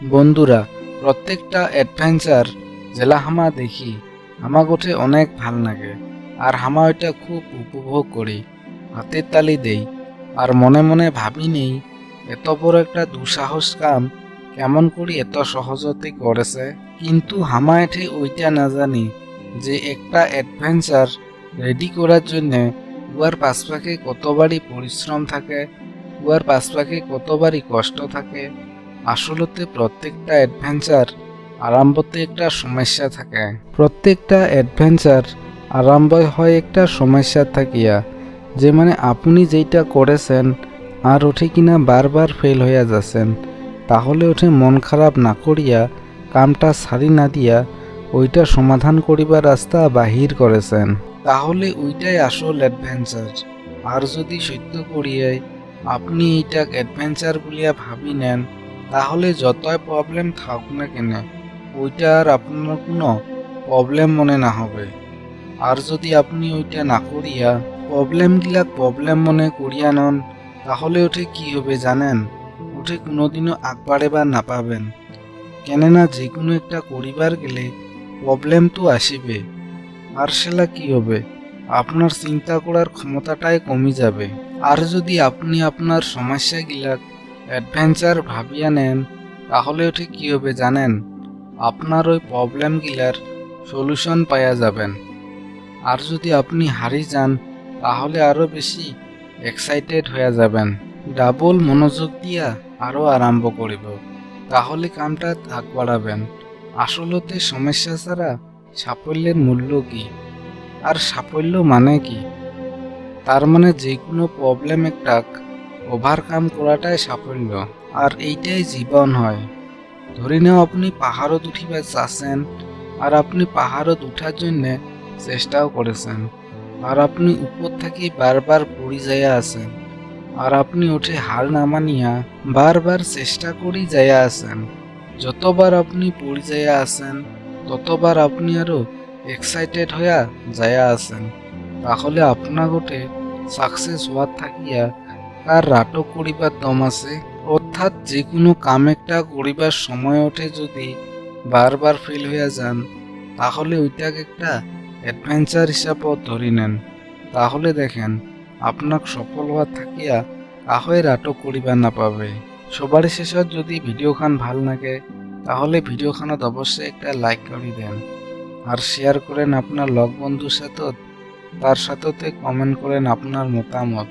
বন্ধুরা, প্রত্যেকটা অ্যাডভেঞ্চার জেলা হামা দেখি। হামা গোঠে অনেক ভালো লাগে, আর হামা ওইটা খুব উপভোগ করি, হাতের তালি দেই। আর মনে মনে ভাবি নেই, এত বড় একটা দুঃসাহস কাম কেমন করি এত সহজতে করেছে? কিন্তু হামা এঠে ওইটা না জানি যে একটা অ্যাডভেঞ্চার রেডি করার জন্য উয়ার পাশপাখে কতবারই পরিশ্রম থাকে উয়ার পাশপাখে কতবারই কষ্ট থাকে আসলতে প্রত্যেকটা অ্যাডভেঞ্চার আরম্ভতে একটা সমস্যা থাকে। প্রত্যেকটা অ্যাডভেঞ্চার আরম্ভ হয় একটা সমস্যা থাকিয়া, যে মানে আপনি যেইটা করেছেন আর ওঠে কিনা বারবার ফেল হইয়া যাচ্ছেন, তাহলে ওঠে মন খারাপ না করিয়া, কামটা সারি না দিয়া ওইটা সমাধান করিবার রাস্তা বাহির করেছেন। তাহলে ওইটাই আসল অ্যাডভেঞ্চার আর যদি সত্য করিয়াই আপনি এইটা অ্যাডভেঞ্চার বলিয়া ভাবি নেন তাহলে যতই প্রবলেম থাকুক না কেন, ওইটা আর আপনার কোনো প্রবলেম মনে না হবে। আর যদি আপনি ওইটা না করিয়া প্রবলেমগুলা প্রবলেম মনে করিয়া নন, তাহলে ওঠে কি হবে জানেন? ওঠে কোনোদিনও আগবাড়ে বা না পাবেন। কেননা যে কোনো একটা করিবার গেলে প্রবলেম তো আসিবে। আর সেলা কি হবে? আপনার চিন্তা করার ক্ষমতাটাই কমে যাবে। আর যদি আপনি আপনার সমস্যাগুলা অ্যাডভেঞ্চার ভাবিয়া নেন, তাহলে ওঠে কি হবে জানেন? আপনার ওই প্রবলেমগুলার সলিউশন পাওয়া যাবেন। আর যদি আপনি হারি যান, তাহলে আরও বেশি এক্সাইটেড হয়ে যাবেন। ডাবল মনোযোগ দিয়া আরও আরম্ভ করিব। তাহলে কামটা আগ বাড়াবেন। আসলতে সমস্যা ছাড়া সাফল্যের মূল্য কি? আর সাফল্য মানে কি? তার মানে যে কোনো প্রবলেম একটা ওভারকাম করাটাই সাফল্য, আর এইটাই জীবন হয়। ধরে নাও আপনি পাহাড়ত উঠিবার চাচ্ছেন আর আপনি পাহাড়ত উঠার জন্য চেষ্টাও করেছেন, আর আপনি উপর থেকে বারবার পড়ে যাইয়া আছেন, আর আপনি উঠে হার না মানিয়া বারবার চেষ্টা করি যাইয়া আছেন। যতবার আপনি পড়ে যাইয়া আছেন, ততবার আপনি আরও এক্সাইটেড হইয়া যাইয়া আছেন। তাহলে আপনা গোটে সাকসেস হওয়ার থাকিয়া তার রাটক করিবার দম আছে। অর্থাৎ যে কোনো কাম একটা করিবার সময় ওঠে যদি বারবার ফেল হইয়া যান, তাহলে ওইটাকে একটা অ্যাডভেঞ্চার হিসাবেও ধরি নেন। তাহলে দেখেন, আপনাক সফল হওয়ার থাকিয়া কাহয়ের আটক করিবার না পাবে। সবার শেষত যদি ভিডিওখান ভালো লাগে, তাহলে ভিডিওখানত অবশ্যই একটা লাইক করে দেন। আর শেয়ার করেন আপনার লগ বন্ধুর সাথে, তার সাথে কমেন্ট করেন আপনার মতামত।